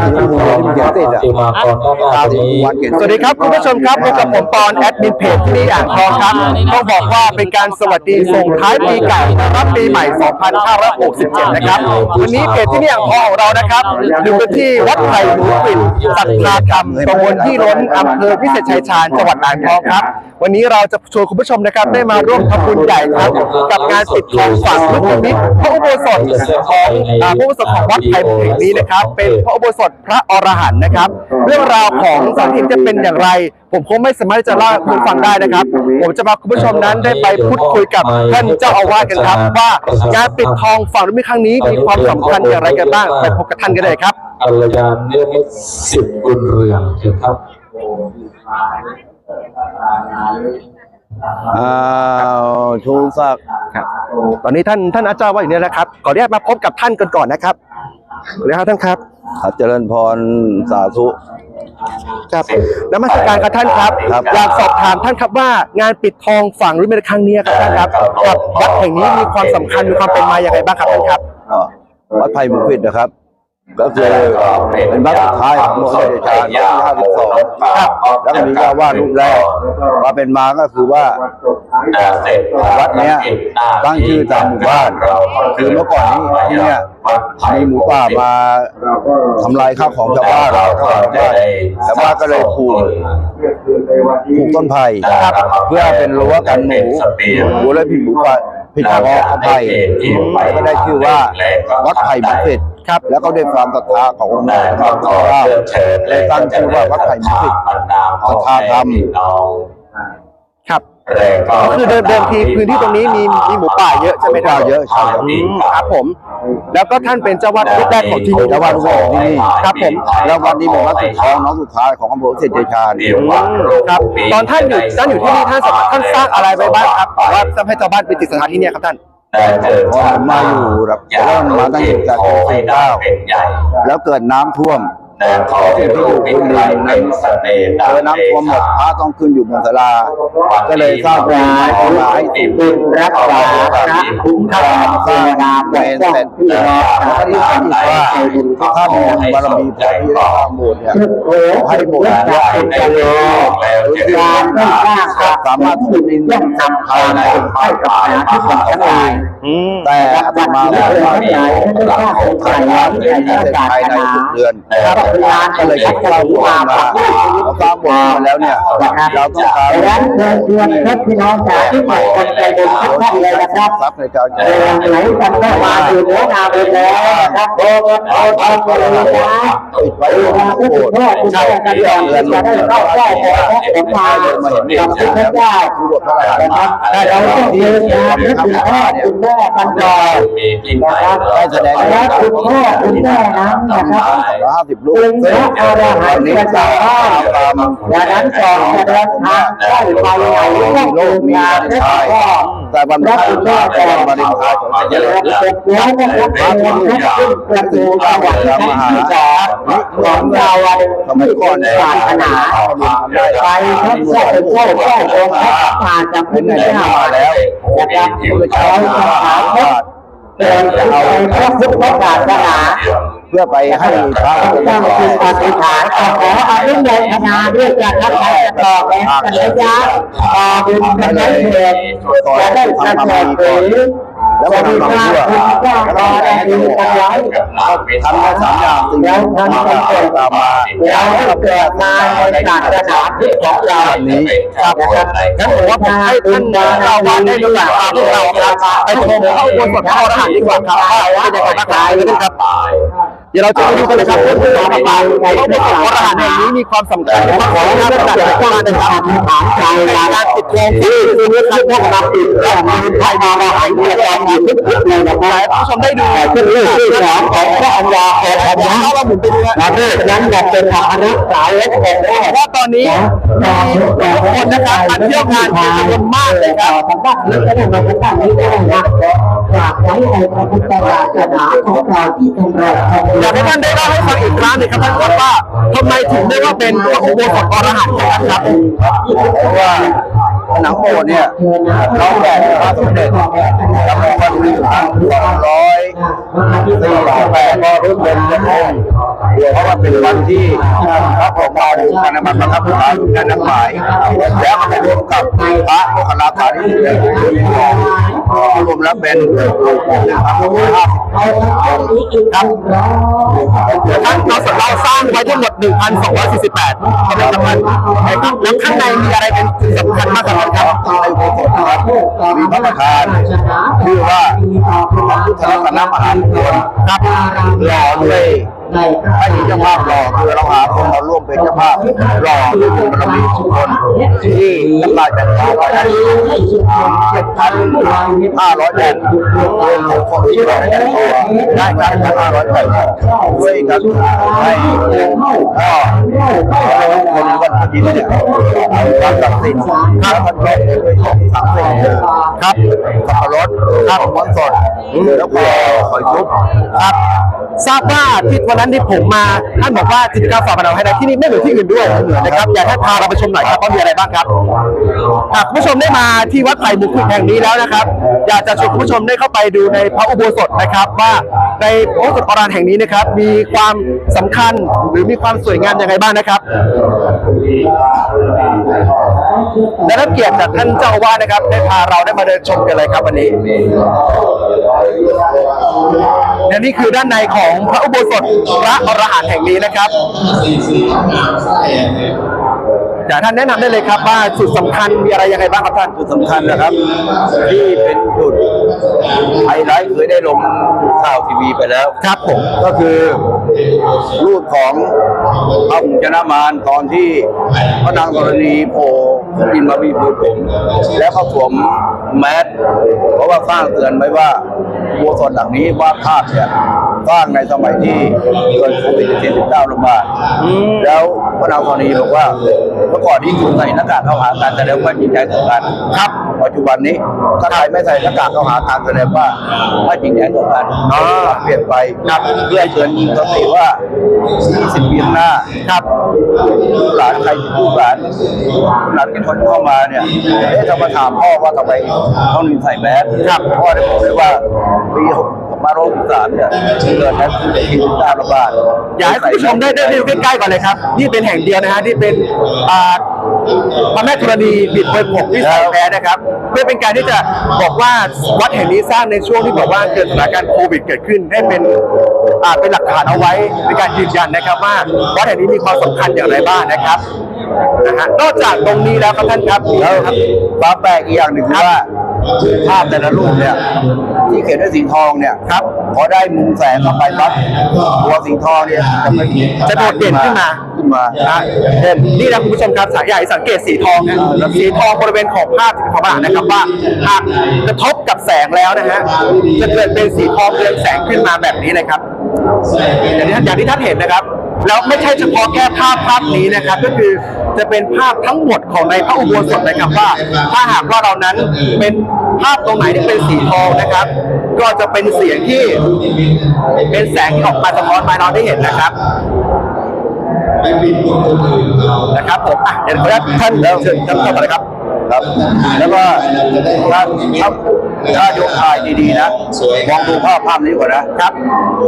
ที่มี เขียนติดอะติมากรด้านหน้าตามตรงที่นี้วัดเขียนสวัสดีครับคุณผู้ชมครับพบกับผมปอนแอดมินเพจที่นี่อ่างทองครับต้องบอกว่าเป็นการสวัสดีส่งท้ายปีเก่ารับปีใหม่ 2567 นะครับวันนี้เพจที่นี่อ่างทองของเรานะครับอยู่กันที่วัดไผ่หมูปิ่นสัทธาธรรมตำบลที่ล้นอำเภอพิเศษชัยชาญจังหวัดอ่างทองครับวันนี้เราจะชวนคุณผู้ชมนะครับได้มาร่วมทำบุญใหญ่ครับกับงานปิดทองฝังลูกนิมิตพระอุโบสถของอ่าพระอุโบสถของวัดไผ่หมูแห่งนี้นะครับเป็นพระอุโบสถพระอรหันต์นะครับ เรื่องราวของสถานที่จะเป็นอย่างไร ผมคงไม่สามารถจะเล่าให้คุณฟังได้นะครับ ผมจะพาคุณผู้ชมนั้นได้ไปพูดคุยกับท่านเจ้าอาวาสกันครับ ว่างานปิดทองฝังลูกนิมิตครั้งนี้มีความสำคัญอย่างไรกันบ้างไปพบกับท่านกันเลยครับกัลยาณเนื้อเม็ดสิบบุญเรืองเชิญครับอ้าวชูศักดิ์ครับตอนนี้ท่านท่านอาจารย์ว่าอยู่เนี่ยนะครับขออนุญาตมาพบกับท่านกันก่อนนะครับสวัสดีครับท่านครับ ครับเจริญพรสาธุ ครับนมัสการครับท่านครับ ครับอยากสอบถามท่านครับว่างานปิดทองฝังรุ่นในครั้งนี้ครับท่านครับกับวัดแห่งนี้มีความสำคัญมีความเป็นมาอย่างไรบ้างครับท่านครับอ่าวัดไผ่หมูปิดนะครับ ก็คือเป็นวัดสุดท้ายของหลวงพ่อเดชาที่ห้าสิบสองแล้วก็มีเจ้าวาดรูปแรกมาเป็นมาก็คือว่าวัดเนี้ยตั้งชื่อตามหมู่บ้านคือเมื่อก่อนนี้ที่เนี่ยมีหมูป่ามาทำลายข้าวของชาวบ้านเราชาวบ้านชาวบ้านก็เลยปลูกปลูกต้นไผ่เพื่อเป็นรั้วกันหมูหมูเลยผิดหมูป่าผิดคอเข้าไปก็ได้ชื่อว่าวัดไผ่หมูเป็ด ครับ แล้วก็ด้วยความศรัทธาขององค์หลวงพ่อเจ้าเลยตั้งชื่อว่าวัดไผ่มูเป็ดศรัทธาธรรมครับก็คือเดิมเดิมทีพื้นที่ตรงนี้มีมีหมูป่าเยอะใช่ไหมครับหมูป่าเยอะใช่ครับอืมครับผม แล้วก็ท่านเป็นเจ้าวาดรูปแรกของที่นี่เจ้าวาดรูปแรกของที่นี่ครับผมแล้ววันนี้เป็นวัดสุดท้องน้องสุดท้ายของอำเภอเศรษฐชาญครับตอนท่านอยู่ท่านอยู่ที่นี่ท่านสามารท่านสร้างอะไรไว้บ้างครับว่าทำให้ชาวบ้านไปติดสถานที่เนี่ยครับท่าน ผมมาอยู่แบบเริ่มมาตั้งแต่จากปีสี่เก้าแล้วเกิดน้ำท่วมแต่ขอให้ลูกเป็นใครเป็นสเตตเจอน้ำท่วมหมดพระต้องขึ้นอยู่บนศาลาก็เลยสร้างเป็นไม้ขอไม้ติดรักษาพระคุ้มครองเทวดาปกป้องพี่น้องแล้วก็ที่สำคัญว่าถ้ามีบารมีพระที่ได้สร้างโบสถ์เนี่ยขอให้โบสถ์ใหญ่เป็นโลกแล้วจะการไม่สร้างสามารถทุบดินย่อมทำทานให้กับสาธุชนทั้งหลายอืมแต่อาตมาไม่ได้ว่าใหญ่ไม่ได้ว่าเป็นใครว่าไม่ได้เสร็จภายในสิบเดือนก็เลยคิดว่ารู้มาเราสร้างโบสถ์มาแล้วเนี่ยเราต้องการดังนั้นเชิญชวนเพื่อนพี่น้องสาธุชนคนใจบุญทุกท่านเลยนะครับทรัพย์ในการเออไหนกันก็มาอยู่เหนือนาบุญแล้วนะครับโอ้โหโอ้โหโอ้โหนะปิดไว้เออของมาโบทุกสถ์ท่านคุณแม่กันก่อนจะได้เข้าใกล้ขอพระสงฆ์มากับพระเจ้าคือบทพระราชานะครับแต่เราต้องเดินงานนึกถึงพ่อคุณแม่กันก่อนนะครับได้แสดงและคุณพ่อคุณแม่นั้นนะครับห้าสิบลูกเป็นพระอรหันต์พระเจ้าดังนั้นก่อนจะเดินทางใกล้ไปไหนต้องเดินงานนึกถึงพ่อแต่วันพระคุณแม่แต่วันวาเลนไทน์ของเจริญเร็จแล้วนะครับเดินขึ้นประตูจังหวัดที่สาม ของเราสมัยก่อนศาสนาไปพบเจ้าเจ้าเจ้าองค์ผ่านจากพระเจ้ามาแล้วนะครับเราจะถามพบเดินเอาพระพุทธศาสนาเพื่อไปให้พระตั้งจิตอธิษฐานขออนุโมทนาด้วยกันทั้งหลายจะต่อแรงกันระยะต่อบุญกันได้เถิดจะได้สำเร็จหรือ แล้วจะก็มีทำคความวามเชื่อการอได้ดีกัวทำได้สามอย่างสิ่งที่ทำได้ตามมาแล้วก็เกิดมาในศาสนาที่ของเรานี้ครับนะครับงั้นผมว่าผมให้ท่านเราอาวาสได้รู้จักพาพวกเราครับไปชมเข้าบนบสถพระอรหันต์ดีกว่าครับว่าเป็นยังไงบ้างครับ เดี๋ยวเราจะไปดูกันเลยครับว่าพระอรหันต์พระอุโบสถพระอรหันต์แห่งนี้มีความสำคัญมากของพระพุทธศาสนานะครับถามการติดโควิดที่นี้คือพวกเราติดแล้วมีใครมาหายมีการอยู่ทุกทุกเลยนะครับผู้ชมได้ดูเป็นเรื่องที่สองของพระอัญญาแห่งอัญญาเข้ามาหมุนไปดูนะและเพราะฉะนั้นอยากเป็นพระอนุสาวรีย์ของแม่ว่าตอนนี้มีทุกคนนะครับมาเที่ยวงานเป็นจำนวนมากเลยครับทางบ้านนี้ก็ได้มาทางบ้านนี้ก็ได้นะ กราบไว้ในพระพุทธศาสนาของเราที่ทำเราทำอยากให้ท่านได้เล่าให้ฟังอีกครั้งหนึ่งครับท่านครับว่าทำไมถึงเรียกว่าเป็นพระอุโบสถอรหันต์ครับเพราะว่าหนังโบเนี่ยเราแบ่งพระสมเด็จแล้วก็วันที่สองร้อยสี่สิบแปดก็รุ่นเป็นเจ้าองค์เพราะว่าเป็นวันที่พระพรหมมาดูกันมาประทับร่างกันนักหมายแล้วก็ไปรวมกับพระโมคคัลลาภาที่อยู่ในรวมแล้วเป็นครับท่านเราเราสร้างไว้ทั้งหมด 1,248พระพุทธรูปนะครับแล้วข้างในมีอะไรเป็นสิ่งสำคัญมากกว่านั้นครับในอุโบสถนะครับมีพระประธานชื่อว่าพระพุทธรัตนมหาบุคคลครับหล่อเลย ให้มีเจ้าภาพหล่อคือเราหาคนมาร่วมเป็นเจ้าภาพหล่อด้วยบุญบามีคนที่น้ำลายจัดทางไปได้เจ็ดพันห้าร้อยแผ่นรวมของคนที่หล่อได้ตัวได้กันห้าร้อยแผ่นด้วยกันให้พ่อคนวันพอดีเนี่ยความศักดิ์สิทธิ์ครับมันเป็นด้วยของสังคมครับสับปะรดข้าวมันสดแล้วก็หอยชุบครับทราบว่าที่วันนั้นที่ผมมาท่านบอกว่ากิจกรรมฝากผนังไฮไลท์ที่นี่ไม่เหมือนที่อื่นด้วยนะครับอยากให้พาเราไปชมหน่อยครับว่ามีอะไรบ้างครับหากผู้ชมได้มาที่วัดไผ่มุกแห่งนี้แล้วนะครับ อยากจะชวนผู้ชมได้เข้าไปดูในพระอุโบสถนะครับ ว่าในพระอุโบสถอรานแห่งนี้นะครับ มีความสำคัญหรือมีความสวยงามยังไงบ้างนะครับและรับเกียรติจากท่านเจ้าอาวาสนะครับ ได้พาเราได้มาเดินชมกันเลยครับวันนี้ และนี่คือด้านในของพระอุโบสถพระอรหันต์แห่งนี้นะครับอยากท่านแนะนำได้เลยครับว่าจุดสำคัญมีอะไรยังไงบ้างครับท่านจุดสำคัญนะครับ ที่เป็นจุดไฮไลท์เคยได้ลงข่าวทีวีไปแล้วครับผมก็คือรูปของพระมุจนามานตอนที่พระนางธรณีโผล่ขึ้นบินมาบีบมือผม แล้วเขาสวมแมสเพราะว่าสร้างเตือนไว้ว่า บัวสดหลังนี้ว่าดภาพเนี่ย สร้างในสมัยที่เกิดโควิด19ระบาดแล้วพระนางธรณีบอกว่าเมื่อก่อนนี้คุณใส่หน้ากากเข้าหากันแต่แล้วว่าจิตใจต่อกันครับปัจจุบันนี้ถ้าใครไม่ใส่หน้ากากเข้าหากันแสดงว่าไม่จริงใจต่อกันเปลี่ยนไปครับเพื่อให้เกิดสติว่า20ปีข้างหน้าครับลูกหลานใครลูกหลานลูกหลานกินคนเข้ามาเนี่ยเอ๊ะจะมาถามพ่อว่าทำไมต้องมีใส่แมสครับพ่อได้บอกเลยว่าปี มาโรคสามเนี่ยเกิดนั้นคือที่สิบเก้าระบาดอยากให้คุณผู้ชมได้ได้ดูใกล้ๆก่อนเลยครับนี่เป็นแห่งเดียวนะฮะที่เป็นอ่าพระแม่ธรณีบิดเบิกผมที่ใส่แมสนะครับ เพื่อเป็นการที่จะบอกว่าวัดแห่งนี้สร้างในช่วงที่บอกว่าเกิดสถานการณ์โควิดเกิดขึ้นให้เป็นอ่าเป็นหลักฐานเอาไว้ในการยืนยันนะครับว่าวัดแห่งนี้มีความสำคัญอย่างไรบ้างนะครับนะฮะนอกจากตรงนี้แล้วครับท่านครับมีแล้วครับความแปลกอีกอย่างหนึ่งคือว่า ภาพแต่ละรูปเนี่ย ที่เขียนด้วยสีทองเนี่ยครับพอได้มุมแสงเข้าไปปั๊บตัวสีทองเนี่ยจะไม่จะโดดเด่นขึ้นมาขึ้นมานะเด่นนี่นะคุณผู้ชมครับสายใหญ่สังเกตสีทองนะสีทองบริเวณของภาพของบ้านนะครับว่าหากกระทบกับแสงแล้วนะฮะจะเกิดเป็นสีทองเรืองแสงขึ้นมาแบบนี้นะครับอย่างที่ท่านอย่างที่ท่านเห็นนะครับ แล้วไม่ใช่เฉพาะแค่ภาพภาพนี้นะครับ ก็คือจะเป็นภาพทั้งหมดของในพระอุโบสถนะครับว่า ถ้าหากว่าเรานั้นเป็นภาพตรงไหนที่เป็นสีทองนะครับ ก็จะเป็นเสียงที่เป็นแสงที่ออกมาสะท้อนมาเราได้เห็นนะครับนะครับผมอะเดี๋ยวขออนุญาตท่านแล้วเชิญท่านต่อไปเลยครับ ครับ แล้วก็ถ้าถ้าถ้าโยกถ่ายดีๆนะมองดูภาพภาพนี้ก่อนนะครับ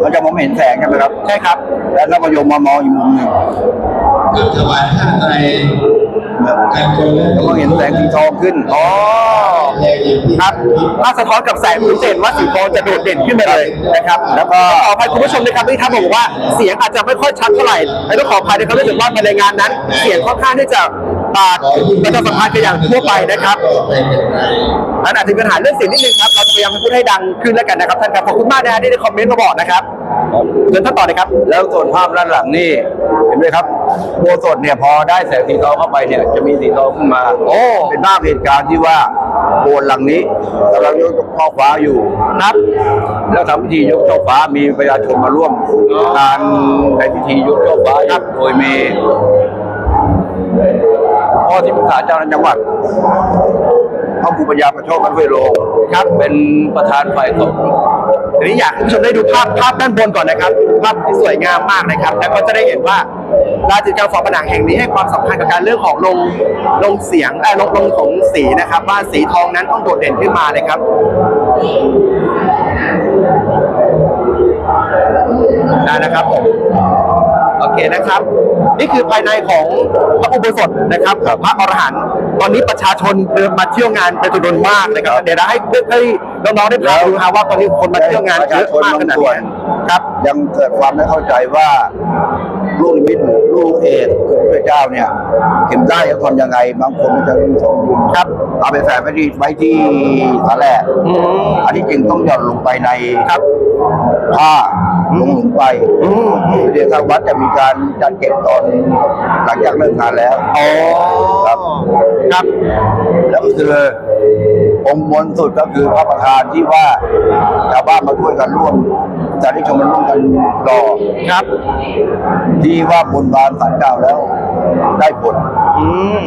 มันจะมองไม่เห็นแสงใช่ไหมครับใช่ครับ แล้วถ้ามาโยมมามองอีกมุมหนึ่งถวายผ้าไตรแล้วก็เห็นแสงสีทองขึ้นอ๋อครับถ้าสะท้อนกับแสงคุณจะเห็นว่าสีทองจะโดดเด่นขึ้นมาเลยนะครับ แล้วก็ขออภัยคุณผู้ชมนะครับที่ท่านบอกว่าเสียงอาจจะไม่ค่อยชัดเท่าไหร่แต่ต้องขออภัยนะครับเนื่องจากว่าภายในงานนั้น เสียงค่อนข้างที่จะ ปาดประชาสัมพันธ์กันอย่างทั่วไปนะครับนั้นอาจจะมีปัญหาเรื่องเสียงนิดนึงครับเราจะพยายามพูดให้ดังขึ้นแล้วกันนะครับท่านครับขอบคุณมากนะฮะที่ได้คอมเมนต์มาบอกนะครับเชิญท่านต่อเลยครับ แล้วส่วนภาพด้านหลังนี่เห็นไหมครับโบสถ์เนี่ยพอได้แสงสีทองเข้าไปเนี่ยจะมีสีทองขึ้นมาโอ้เป็นภาพเหตุการณ์ที่ว่าโบสถ์หลังนี้กำลังยกช่อฟ้าอยู่นับ แล้วทำพิธียกช่อฟ้ามีประชาชนมาร่วมงานในพิธียกช่อฟ้าครับโดยมี พ่อที่ปรึกษาเจ้าหน้าจังหวัดพระครูปัญญาประโชคกันเวโรครับเป็นประธานฝ่ายสงฆ์ทีนี้อยากให้คุณผู้ชมได้ดูภาพภาพด้านบนก่อนนะครับ ภาพที่สวยงามมากนะครับ แล้วก็จะได้เห็นว่าราชกิจกรรมฝาผนังแห่งนี้ให้ความสำคัญกับการเรื่องของลงลงเสียงเออลงลงของสีนะครับว่าสีทองนั้นต้องโดดเด่นขึ้นมาเลยครับ ได้นะครับผม โอเคนะครับ นี่คือภายในของพระอุโบสถนะครับของพระอรหันต์ตอนนี้ประชาชนเดินมาเที่ยวงานเป็นจำนวนมากนะครับ เดี๋ยวเราให้ให้น้องๆได้พาดูนะว่าตอนนี้คนมาเที่ยวงานเยอะมากขนาดไหนครับ ยังเกิดความไม่เข้าใจว่า ลูกนิมิตหรือลูกเอกคือพระเจ้าเนี่ยเข็มได้จะทำยังไง บางคนมันจะชมครับ เอาไปแฝงไว้ที่ไว้ที่สาแหลกอืมอันที่จริงต้องหย่อนลงไปในครับผ้าลงลงไปอืมเดี๋ยวทางวัดจะมีการจัดเก็บตอนหลังจากเลิกงานแล้วอ๋อครับครับแล้วก็คือ องค์บนสุดก็คือพระประธานที่ว่าชาวบ้านมาช่วยกันร่วมสาธุชนมาร่วมกันรอครับ ที่ว่าบนบานสันเก่าแล้ว ได้ผลอืม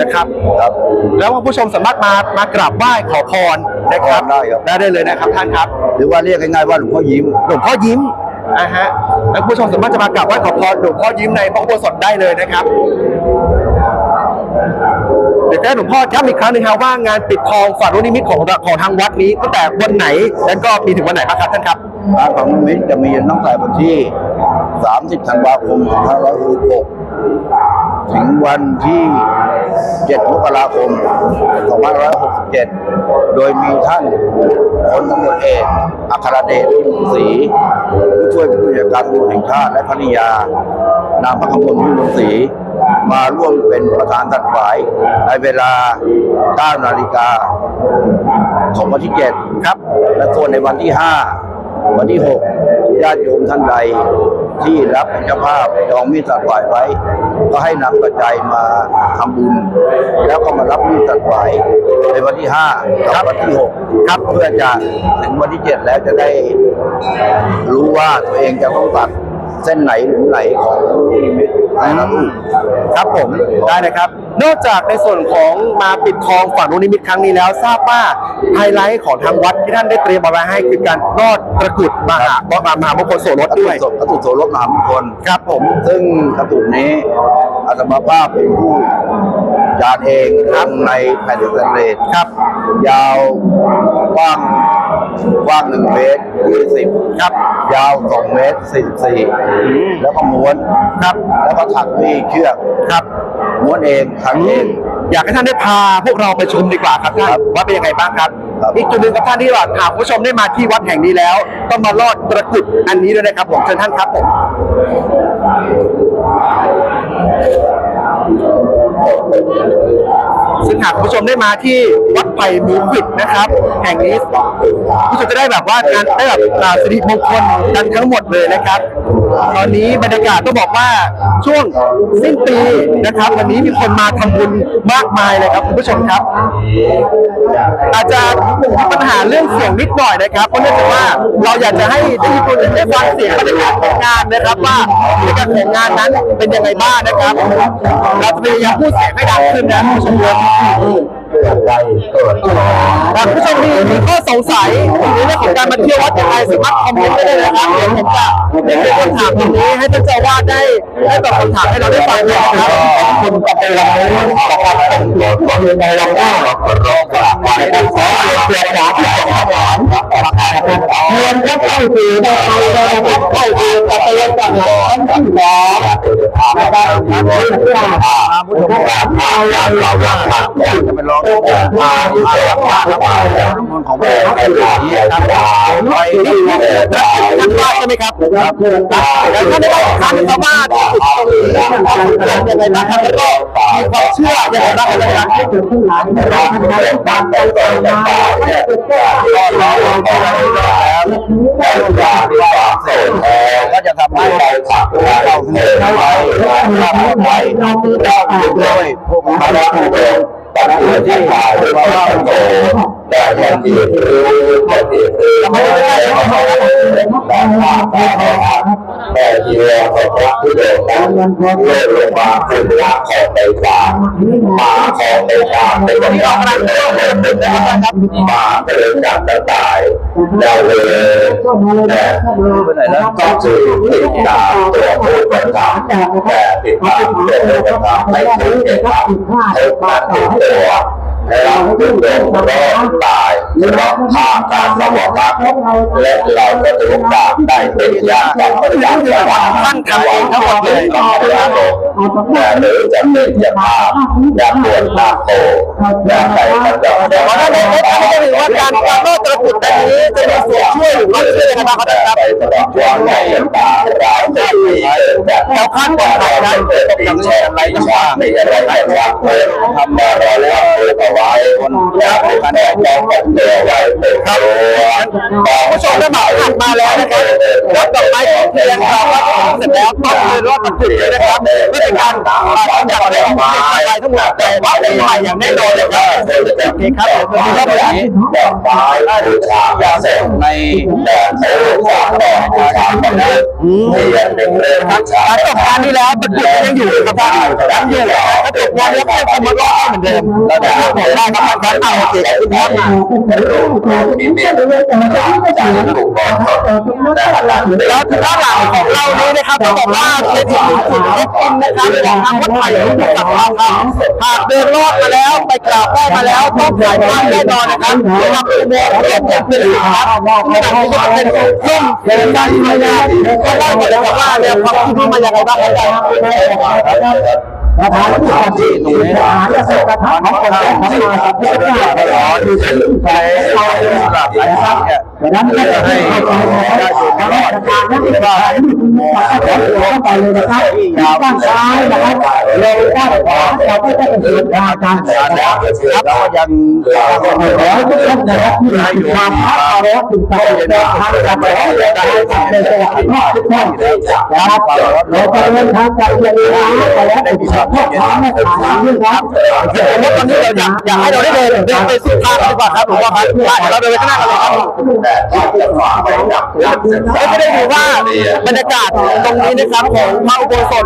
นะครับครับ แล้วผู้ชมสามารถมามากราบไหว้ขอพรนะครับได้ครับ ได้ได้เลยนะครับท่านครับ หรือว่าเรียกง่ายๆว่าหลวงพ่อยิ้มหลวงพ่อยิ้มอะฮะแล้วผู้ชมสามารถจะมากราบไหว้ขอพรหลวงพ่อยิ้มในพระอุโบสถได้เลยนะครับ เดี๋ยวจะให้หลวงพ่อย้ำอีกครั้งหนึ่งครับว่างานปิดทองฝารุนิมิตของของทางวัดนี้ตั้งแต่วันไหนแล้วก็มีถึงวันไหนบ้างครับท่านครับงานของนิมิตจะมีตั้งแต่วันที่ 30 ธันวาคม2566ถึงวันที่ 7 มกราคม2567 โดยมีท่านพลตำรวจเอกอัครเดชพิมพ์ศรีผู้ช่วยผู้จัดการตำรวจแห่งชาติและภริยานามพระคำพลพิมพ์ศรี มาร่วมเป็นประธานตัดฝ่ายในเวลา 9 นาฬิกาของวันที่ 7 ครับ และส่วนในวันที่ 5 วันที่ 6 ญาติโยมท่านใดที่รับเป็นเจ้าภาพจองมีดตัดหวายไว้ ก็ให้นำปัจจัยมาทำบุญ แล้วก็มารับมีดตัดหวายในวันที่ 5 กับวันที่ 6 ครับเพื่อจะถึงวันที่ 7 แล้วจะได้รู้ว่าตัวเองจะต้องตัด เส้นไหนหรือไหนของลิมิตแต่ละรูปครับผมได้นะครับ นอกจากในส่วนของมาปิดทองฝั่งนุนิมิตครั้งนี้แล้ว ทราบว่าไฮไลท์ของทางวัดที่ท่านได้เตรียมเอาไว้ให้คือการรอดตะกรุดมหามหามงคลโสรสด้วยกระตุกโสรถมหามงคล ครับผม ซึ่งกระตุกนี้อาตมาภาพเป็นผู้จานเองทั้งในแผ่นดินสำเร็จครับ ยาวกว้าง กว้างหนึ่งเมตรยี่สิบครับยาวสองเมตรสี่สิบสี่แล้วก็ม้วนครับ แล้วก็ถักด้วยเชือกครับม้วนเองถักเองอยากให้ท่านได้พาพวกเราไปชมดีกว่าครับท่านครับว่าเป็นยังไงบ้างครับครับอีกจุดหนึ่งกับท่านที่ว่าหากผู้ชมได้มาที่วัดแห่งนี้แล้ว ต้องมาลอดตะกรุดอันนี้ด้วยนะครับผมเชิญท่านครับผมซึ่งหากคุณผู้ชมได้มาที่วัด ไผ่มูขวิดนะครับ แห่งนี้ผู้ชมจะได้แบบว่าการได้แบบสิริมงคลกันทั้งหมดเลยนะครับ ตอนนี้บรรยากาศต้องบอกว่าช่วงสิ้นปีนะครับ วันนี้มีคนมาทำบุญมากมายเลยครับคุณผู้ชมครับ อาจจะมีปัญหาเรื่องเสียงนิดหน่อยนะครับเพราะเนื่องจากว่าเราอยากจะให้ได้ยินคนได้ฟังเสียงบรรยากาศของงานนะครับว่าบรรยากาศของงานนั้นเป็นยังไงบ้างนะครับเราจะพยายามพูดเสียงให้ดังขึ้นนะคุณผู้ชมครับ หากผู้ชมมีมีข้อสงสัยในเรื่องของการมาเที่ยววัดยังไงสามารถคอมเมนต์ได้เลยนะครับเดี๋ยวผมจะเป็นคำถามตรงนี้ให้ท่านเจ้าวาดได้ได้ตอบคำถามให้เราได้ฟังเลยนะครับคุณกับในเรานะครับเป็นในเราได้รองกราบไหว้ขอเรียนเพื่อการที่จะถอนเรียนก็เข้าสู่ได้นะครับเข้าสู่ปฏิบัติการขั้นที่สองนะครับเพื่อผู้ชมเอาเราเราว่าจะเป็นรองมามารับมารับมาจำนวนของพระองค์เป็นอย่างนี้ครับไปที่วัดท่านว่าใช่ไหมครับครับแล้วท่านได้บอกท่านชาวบ้านที่อยู่ตรงนี้ยังไงบ้างครับแล้วก็มีความเชื่อยังไงบ้างครับก็รอรอแล้วก็จะทำให้เราขับเราเสนอไปขับไปเราด้วยพวกเราต่ปฏิที่ขายหรือว่าโตแต่ยังมีรู้ปฏิ คือไม่ได้ของเราแต่ภาพแต่แต่ที่เราของพระที่เดินนั้นเลื่อนลงมาคือพระของไปศาลมาของไปศาลเป็นวันที่เราเป็นเป็นมาเป็นจากกระต่ายดาวเลยแต่ไปไหนแล้วก็คือติดตามตัวผู้กระทำแต่ติดตามตัวผู้กระทำไม่ถึงเด็กครับทุกมาถึงตัว แล้วดึงลงรอดตายเพราะขาดการสมองรักและเราก็ถูกตามได้เป็นยากับพยาธิท่านทำเองทั้งหมดเลยแต่หรือจะเป็นยาภาพยาปวดตาโตยาไก่กระจอกขอท่านในเอฟท่านจะถือว่าการการลอตะกุดแบบนี้จะมีส่วนช่วยหรือไม่ช่วยยังไงบ้างครับท่านครับไปตลอดวันในตาเราจะมีแต่เราคาดหวังอะไรนะเป็นปีแช่อะไรก็ว่าไม่อะไรไม่ว่าเพิ่มทำมาเราแล้วเพิ่อาว้คนแล้คะแนนเราก็เจอไว้เป็นตัวบอกผู้ชมได้มาหัดมาแล้วนะครับรับดอกไม้ของเทียนเราก็เสร็จแล้วต้องเลยรอดตะกรุดเลยนะครับไม่เป็นการทำจากดอกไม้อะไรทั้งหมดแต่ว่าเป็นใหม่อย่างแน่นอนเลยครับโอเคครับเดี๋ยวเราไปดูดอกไม้บูชายาเสพในแต่ใช้บูชาดอกบูชาคนนี้ที่ยังเป็นเรื่องบูชาการตกงานนี้แล้วตะกรุดยังอยู่ครับท่านยังอยู่ถ้าตกงานแล้วก็จะมาก็เหมือนเดิมเราจะบอกได้ครับท่านครับเอาโอเคขอบคุณครับมีเมียจากถูกบอกแต่หลังแล้วด้านหลังของเรานี้นะครับต้องบอกว่าเป็นอีกหนึ่งจุดเช็คอินนะครับของทางวัดไผ่หลวงปู่สังฆราชครับหากเดินลอดมาแล้วไปกราบไหว้มาแล้วต้องถ่ายภาพแน่นอนนะครับสำหรับอุโมงค์เก็บเก็บเป็นครับขณะที่ก็เป็นร่มเป็นการพยายามก็ได้หมดแล้วว่าเนี่ยความคิดมาอย่างไรบ้างครับ ประธานที่ก่อนที่ตรงนี้ประธานะเกษตระธานของคนของมาสัพพุทธเจ้าตลอดที่ถึงไปเอาสำหรับหลายท่านเนี่ยดัง นั้นก็จะให้ได้ชมรอดประธานนักศึกษาที่มาขอตัวเข้าไปเลยนะครับด้านซ้ายนะครับเราด้านขวาเราก็จะเป็นสุดาการนะครับแล้วก็ยังขอทุกท่านนะครับที่มาอยู่ความพักเอาแล้วถึงไปในทางการแล้วจะให้ทำในจังหวัดทุกท่านนะครับเราจะเดินทางจากเชียงรายไปแล้วในที่พ่อค้าแม่ขายด้วยครับผมว่าตอนนี้เราอยากอยากให้เราได้เดินเดินไปสุดทางดีกว่าครับผมว่าครับไปเราเดินไปข้างหน้ากันเลยครับแต่ที่จะฝากไปกับนักศึกษา ก็จะได้ดูว่าบรรยากาศตรงนี้นะครับของพระอุโบสถ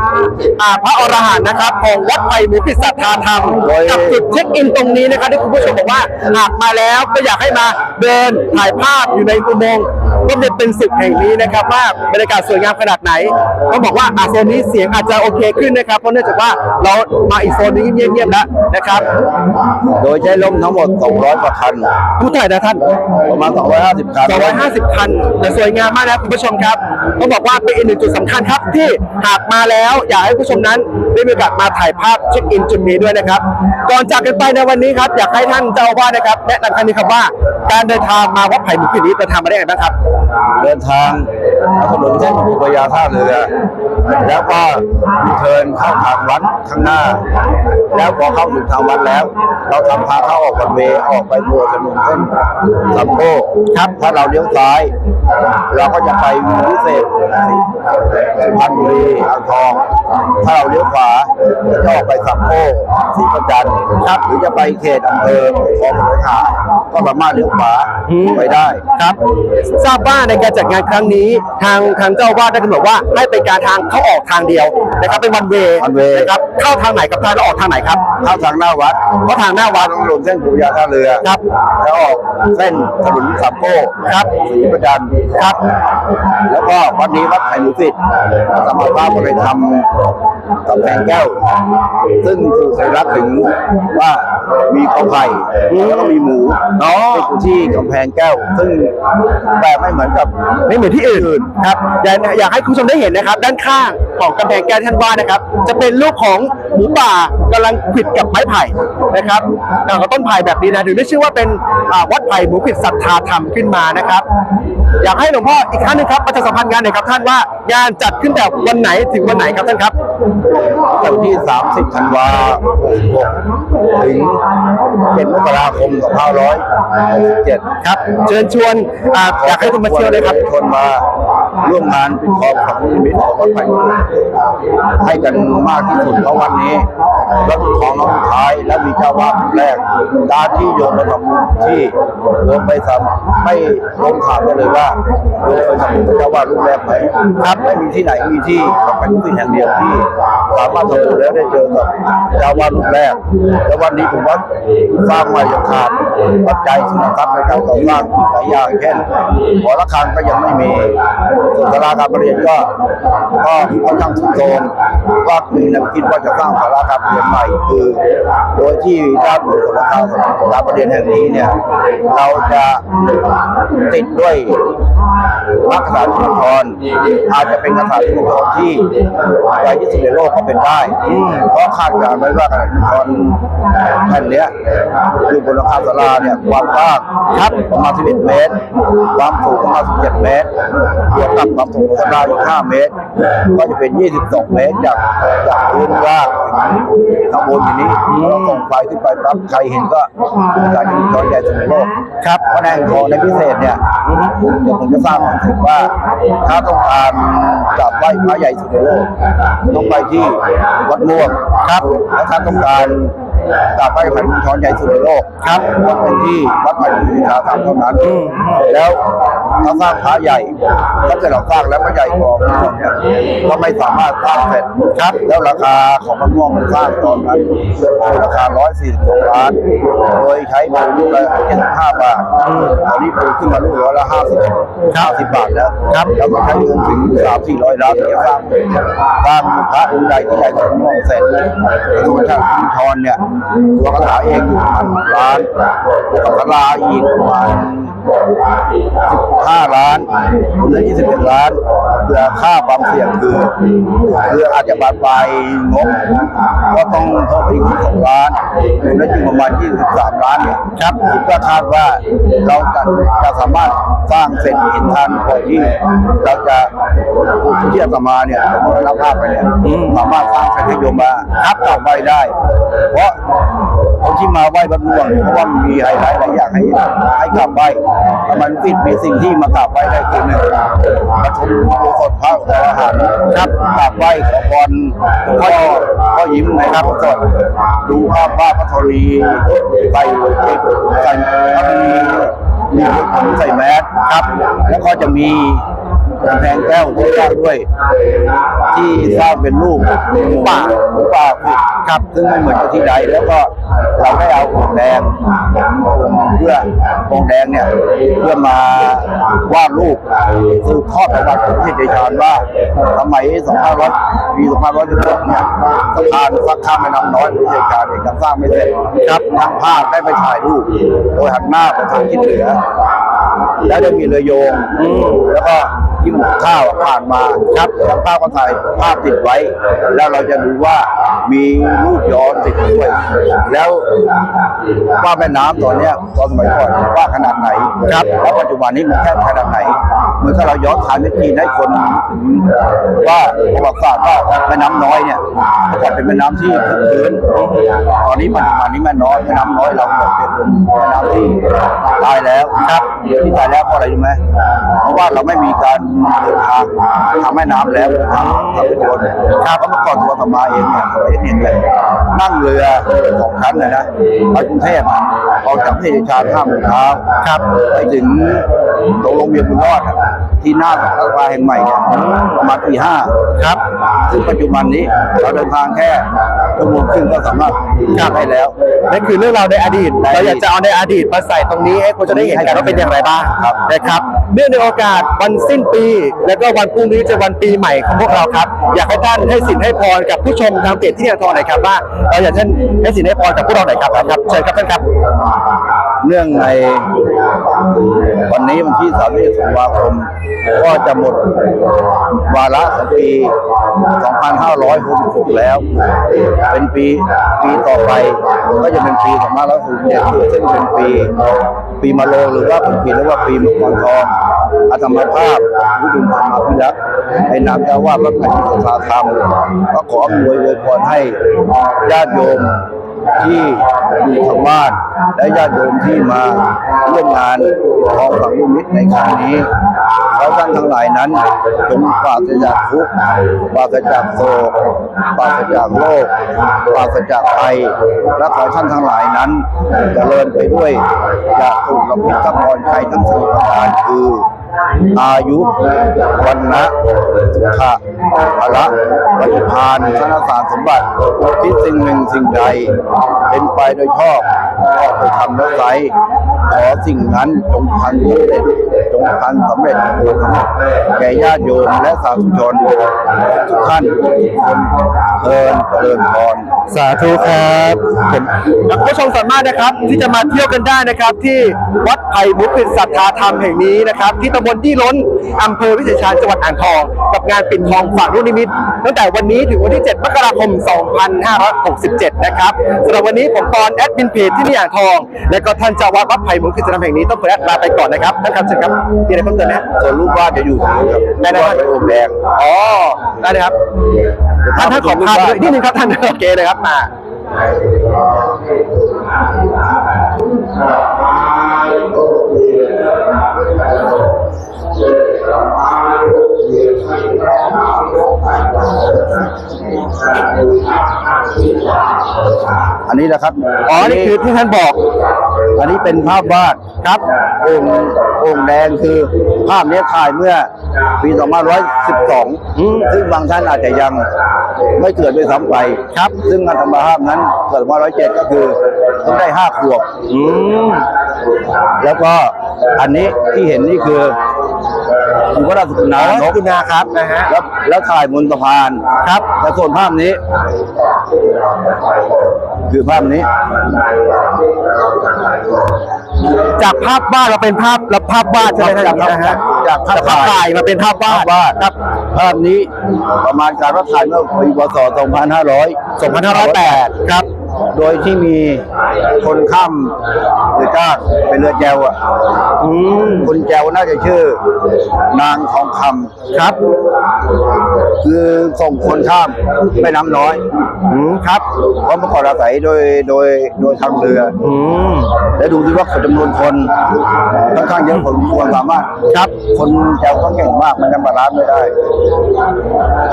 อ่าพระอรหันต์นะครับ ของวัดไผ่หมูปิดศรัทธาธรรมกับจุดเช็คอินตรงนี้นะครับที่คุณผู้ชมบอกว่าหากมาแล้วก็อยากให้มาเดินถ่ายภาพอยู่ในอุโมงค์ก็จะเป็นสุดแห่งนี้นะครับว่าบรรยากาศสวยงามขนาดไหนต้องบอกว่าอาโซนนี้เสียงอาจจะโอเคขึ้นนะครับ เพราะเนื่องจากว่าเรามาอีกโซนนี้เงียบๆแล้วนะครับ โดยใช้ลมทั้งหมด 200กว่าคันผู้ถ่ายนะท่าน ประมาณ 250คัน250 คันแต่สวยงามมากนะคุณผู้ชมครับต้องบอกว่าเป็นอีกหนึ่งจุดสำคัญครับที่หากมาแล้วอยากให้ผู้ชมนั้น ได้มีโอกาสมาถ่ายภาพเช็คอินจุดนี้ด้วยนะครับ ก่อนจากกันไปในวันนี้ครับอยากให้ท่านเจ้าอาวาสนะครับแนะนำท่านนี้ครับว่าการเดินทางมาวัดไผ่หมุขนี้จะทำมาได้ยังไงบ้างครับ เดินทางถนนเส้นบุพยาท่าเรือ แล้วก็ยูเทิร์นเข้าทางวัดข้างหน้า แล้วพอเข้าถึงทางวัดแล้ว เราทำทางเข้าออกวันเวย์ออกไปบัวถนนเส้นสามโคกครับถ้าเราเลี้ยวซ้าย เราก็จะไปวิเศษสุพรรณบุรีอ่างทอง ถ้าเราเลี้ยวขวาก็ออกไปสามโคกศรีประจันทร์ครับหรือจะไปเขตอำเภอคลองสงขลาก็สามารถเลี้ยวขวาไปได้ครับ ทราบว่าในการจัดงานครั้งนี้ทางทางเจ้าอาวาสได้กำหนดว่าให้เป็นการทางเข้าออกทางเดียวนะครับเป็นวันเว one way นะครับเข้าทางไหนกับทางแล้วออกทางไหนครับเข้าทางหน้าวัดเพราะทางหน้าวัดถนนเส้นปูยาท่าเรือครับแล้วออกเส้นถนนสามโก้ครับศรีประจันทร์ครับ แล้วก็วัดนี้วัดไผ่หมูสิทธิ์สมภาพก็เลยทำ กำแพงแก้ว ซึ่งสื่อสัญลักษณ์ถึงว่ามีข้าวไผ่แล้วก็มีหมูติดอยู่ที่กำแพงแก้ว ซึ่งแปลกไม่เหมือนกับไม่เหมือนที่อื่นครับอยากอยากให้คุณผู้ชมได้เห็นนะครับ ด้านข้างของกำแพงแก้วที่ท่านว่านะครับ จะเป็นรูปของหมูป่ากำลังขวิดกับไม้ไผ่นะครับกับต้นไผ่แบบนี้นะถึงได้ชื่อว่าเป็นอ่าวัดไผ่หมูขวิดศรัทธาธรรมขึ้นมานะครับ อยากให้หลวงพ่ออีกครั้งหนึงครับประชาสัมพันธ์งานหน่อยครับท่านว่างานจัดขึ้นแบบวันไหนถึงวันไหนครับท่านครับวันที่ 30 ธันวาคมถึง7มกราคม2567ครับ เชิญชวนอ่าอยากให้คุณมาเที่ยวเลยครับคนมาร่วมงานเป็นความของนิมิตของวัดไผ่เมืองให้กันมากที่สุดเพราะวันนี้รับของน้องสุดท้ายและมีเจ้าวาดองค์แรกการที่โยมไปทำบุญที่โยมไปทำไม่ลงถามกันเลยว่าโยมไปทำบุญกับเจ้าวาดรูปแรกไหมครับไม่มีที่ไหนมีที่วัดไผ่เมืองแห่งเดียวที่สามารถทำบุญแล้วได้เจอกับเจ้าวาดรูปแรก และวันนี้ผมว่าสร้างมาอย่างขาดปัจจัยสำคัญในการก่อสร้างหลายอย่างเช่นหอระฆังก็ยังไม่มีส่วนศาลาการประเรียนก็ก็ค่อนข้างสุดโทมว่ามีแนวคิดว่าจะสร้างศาลาการประเรียนใหม่คือ โดยที่ด้านบนของศาลาการประเรียนแห่งนี้เนี่ยเราจะติดด้วยมักษาชุมพรอาจจะเป็นกษัตริย์ชุมพรที่ใหญ่ที่สุดในโลกก็เป็นได้เพราะคาดการณ์ไว้ว่ากษัตริย์ชุมพรแผ่นเนี้ยคือบนหลังคาศาลาเนี่ยความกว้างครับประมาณ11เมตร ความสูงประมาณ17เมตรบวกกับความสูงของศาลาอีก5เมตร ก็จะเป็น 22 เมตรจากจากพื้นล่างถึงข้างบนอย่างนี้เราส่องไฟขึ้นไปปั๊บใครเห็นก็เป็นการชุมพรใหญ่สุดในโลกครับพระแนงทองในพิเศษเนี่ยเดี๋ยวผมจะสร้างความรู้ว่าถ้าต้องการกราบไหว้พระใหญ่สุดในโลกต้องไปที่วัดม่วงครับและถ้าต้องการ กราบไหว้พระพุทธช้อนใหญ่สุดในโลกครับต้องไปที่วัดพระพุทธาธรรมเท่านั้นแล้วถ้าสร้างพระใหญ่ถ้าเกิดเราสร้างแล้วพระใหญ่กว่าพระม่วงเนี่ยก็ไม่สามารถสร้างเสร็จครับ แล้วราคาของพระม่วงมันสร้างตอนนั้นราคา 142ล้านโดยใช้เงินลูกละ75บาทตอนนี้ปูขึ้นมาลูกร้อยละ50 50บาทแล้วครับแล้วก็ใช้เงินถึง3 400ล้านถึงจะสร้างสร้างพระองค์ใหญ่ที่ใหญ่กว่าพระม่วงเสร็จส่วนทางคุณทรเนี่ยตัวกระถาเองร้านตัวกระลาอีกพัน ห้าล้านเหลือ็ดล้านเพื่อค่าความเสี่ยงคือคืออาจจะบาดไปลงบก็ต้องเพิ่มอีก2ล้านแล้วจึงประมาณยี่23 ล้านเนี่ยครับผมก็คาดว่าเราจะจะสามารถสร้างเสร็จเห็นทันก่อนที่เราจะที่อามาเนี่ยมรับภาพไปเนี่ยสามารถสร้างเสร็จให้โยมมาอัพต่อไปได้ เพราะคนที่มาไหว้บรรลุเพราะว่ามีไฮไลท์หลายอย่างให้ให้กลับไปมันติดมีสิ่งที่มากราบไหว้ได้คือหนึ่งมาชมดูสดพระของอาหารครับกราบไหว้ขอพรหลวงพ่อพ่อยิ้มนะครับสดดูภาพวาดพระธรีใส่ใส่พระธรีมีคนใส่แมสครับ แล้วก็จะมี กำแพงแก้วที่สร้างด้วย ที่สร้างเป็นรูปหมูป่าหมูป่าครับ ซึ่งไม่เหมือนกับที่ใดแล้วก็เราได้เอาองแดงเพื่อองแดงเนี่ยเพื่อมาวาดรูปสืบทอดประวัติของประเทศชานว่าสมัย2500ปี2516เนี่ยสะพานซักข้ามแม่น้ำน้อยประเทศชานเองสร้างไม่เสร็จครับทางภาพได้ไปถ่ายรูป โดยหันหน้าไปทางทิศเหนือแล้วได้มีเรือโยงแล้วก็ ข้าวผ่านมาครับแล้วภาพก็ถ่ายภาพติดไว้ แล้วเราจะดูว่ามีรูปย้อนติดด้วย แล้วว่าแม่น้ำตอนเนี้ยตอนสมัยก่อนว่าขนาดไหนครับแล้วปัจจุบันนี้มันแค่ขนาดไหนเหมือนถ้าเราย้อนทานวิธีให้คนถึงว่าประวัติศาสตร์ว่าแม่น้ำน้อยเนี่ยเมื่อก่อนเป็นแม่น้ำที่คึกคืนตอนนี้ปัจจุบันนี้แม่น้อยแม่น้ำน้อยเราเปลี่ยนเป็นแม่น้ำที่ตายแล้วครับที่ตายแล้วเพราะอะไรรู้ไหมเพราะว่าเราไม่มีการทางทางแม่น้ำแล้วทางทางรถยนต์ถ้าเมื่อก่อนตัวธรรมาเองเนี่ยสมัยเด็กเนี่ยนั่งเรือสองชั้นเลยนะไปกรุงเทพอะออกจากที่ชาห้าโมงเช้าครับไปถึงตรงโรงเรียนบุญรอดอะที่หน้าสถาบันแห่งใหม่เนี่ยประมาณตีห้าครับซึ่งปัจจุบันนี้เราเดินทางแค่ชั่วโมงครึ่งก็สามารถกลับได้แล้วนั่นคือเรื่องราวในอดีตเราอยากจะเอาในอดีตมาใส่ตรงนี้ให้คนจะได้เห็นกันว่าเป็นอย่างไรบ้างครับนะครับเนื่องในโอกาสวันสิ้นปีแล้วก็วันพรุ่งนี้จะวันปีใหม่ของพวกเราครับ อยากให้ท่านให้สินให้พรกับผู้ชมทางเพจที่เนียทองหน่อยครับว่าเราอยากให้ท่านให้สินให้พรกับพวกเราหน่อยครับครับเชิญครับท่านครับ เนื่องในวันนี้วันที่31ธันวาคมก็จะหมดวาระของปี 2566 แล้ว เป็นปีปีต่อไปก็จะเป็นปี2567ซึ่งเป็นปีปีมะโรงหรือว่าเป็นปีเรียกว่าปีมังกรทอง อาตมภาพวิดุลธรรมพิรักษ์เป็นนามเจ้าว่าพระพันธ์สาธรรม ก็ขออวยวยพรให้ญาติโยมที่อยู่ทางบ้านและญาติโยมที่มาร่วมงานทองฝังลูกนิมิตในครั้งนี้เขอท่านทั้งหลายนั้นจงปราศจากทุกข์ปราศจากโศกปราศจากโรคปราศจากภัยและขอท่านทั้งหลายนั้นจเจริญไปด้วยจะถูกระพิทพรชัยทั้งสี่ประการคือ อายุวันนะสุขะพละปฏิพานชนะสารสมบัติที่สิ่งหนึ่งสิ่งใด เป็นไปโดยชอบก็ไปทำแล้วไซขอสิ่งนั้นจงพันสำเร็จจงพันสำเร็จแก่ญาติโยมและสาธุชนทุกท่านทุกคนเทินเจริญพรสาธุครับผมและผู้ชมสามารถนะครับที่จะมาเที่ยวกันได้นะครับ ที่วัดไผ่มุกปิศรัทธาธรรมแห่งนี้นะครับ ที่ตำบลที่ล้นอำเภอวิเศษชัยจังหวัดอ่างทอง กับงานปิดทองฝากรุ่นนิมิตตั้งแต่วันนี้ถึงวันที่ 7 มกราคม 2567 นะครับสำหรับวันนี้ผมปอนแอดมินเพจที่นี่อ่างทอง และก็ท่านเจ้าอาวาดวัดไผ่มุกปิดศรัทธาธรรมแห่งนี้ต้องขออนุญาตลาไปก่อนนะครับท่านครับเชิญครับมีอะไรเพิ่มเติมไหมฮะส่วนลูกบ้านจะอยู่ตรงนี้ครับได้นะบ้านเป็นองค์แดงอ๋อได้เลยครับท่านท่านขอภาพด้วยนิดนึงครับท่านโอเคเลยครับมา อันนี้นะครับ อ๋อ นี่คือที่ท่านบอก อันนี้เป็นภาพวาดครับองค์องค์แดงคือภาพนี้ถ่ายเมื่อปี 2512อืมซึ่งบางท่านอาจจะยังไม่เกิดด้วยซ้ำไปครับ ซึ่งงานธรรมภาพนั้นเกิดมา107 ก็คือเพิ่งได้ 5 ขวบอืมแล้วก็อันนี้ที่เห็นนี่คือคือพ ระราชกุณาอ๋อนกคุณนาครับนะฮะแล้วแล้วถ่ายบนสะพานครับแต่ส่วนภาพนี้ คือภาพนี้ จากภาพวาดเราเป็นภาพเราภาพวาดใช่ไหมท่านนะฮะจากภาพภาพถ่ายมาเป็นภาพวาดวาดครับ ภาพนี้ประมาณการว่าถ่ายเมื่อปีพศ2500 2508 ครับ โดยที่มีคนข้ามเรือจ้างเป็นเรือแจวอะอืมคนแจวน่าจะชื่อ นางทองคำครับ คือส่งคนข้ามแม่น้ำน้อยอืมครับเพราะเมื่อก่อนอาศัยโดยโดยโดยทางเรืออืมและดูที่ว่าจำนวนคนค่อนข้างเยอะคนควรสามารถครับ คนแจวต้องเก่งมากมันจะมาล้านไม่ได้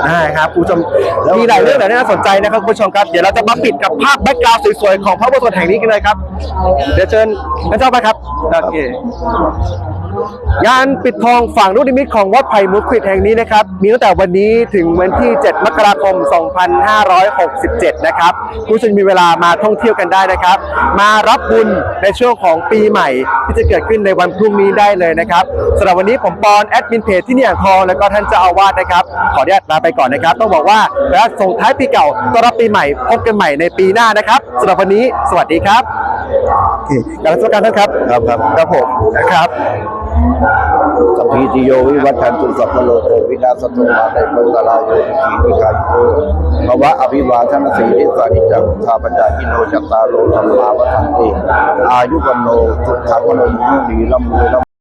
ได้ครับคุณผู้ชมแล้วมีหลายเรื่องหลายน่าสนใจนะครับคุณผู้ชมครับเดี๋ยวเราจะมาปิดกับภาพแบ็กกราวาวสวยๆของพระอุโบสถแห่งนี้กันเลยครับ เดี๋ยวเชิญท่านเจ้าไปครับ โอเค งานปิดทองฝั่งลูกนิมิตของวัดไผ่มุกควิดแห่งนี้นะครับ มีตั้งแต่วันนี้ถึงวันที่ 7 มกราคม 2567 นะครับผู้ชมมีเวลามาท่องเที่ยวกันได้นะครับ มารับบุญในช่วงของปีใหม่ ที่จะเกิดขึ้นในวันพรุ่งนี้ได้เลยนะครับสำหรับวันนี้ผมปอนแอดมินเพจที่นี่อ่างทองแล้วก็ท่านเจ้าอาวาสนะครับ ขออนุญาตลาไปก่อนนะครับ ต้องบอกว่าและส่งท้ายปีเก่าต้อนรับปีใหม่พบกันใหม่ในปีหน้านะครับสำหรับวันนี้ สวัสดีครับโอเคกรารสการท่านครับ ครับครับครับผมนะครับ สพีติโยวิวัฒนตุสัพพะโลกวินาสตุมาในโลกาลาโยทีนิกายโยภวะอภิวาทนสีนิสานิจังทาปัญญาอิโนจัตตาโลธรรมาวัฏันติอายุกำโนสุขังวโนมุนีลำรวยร่ำ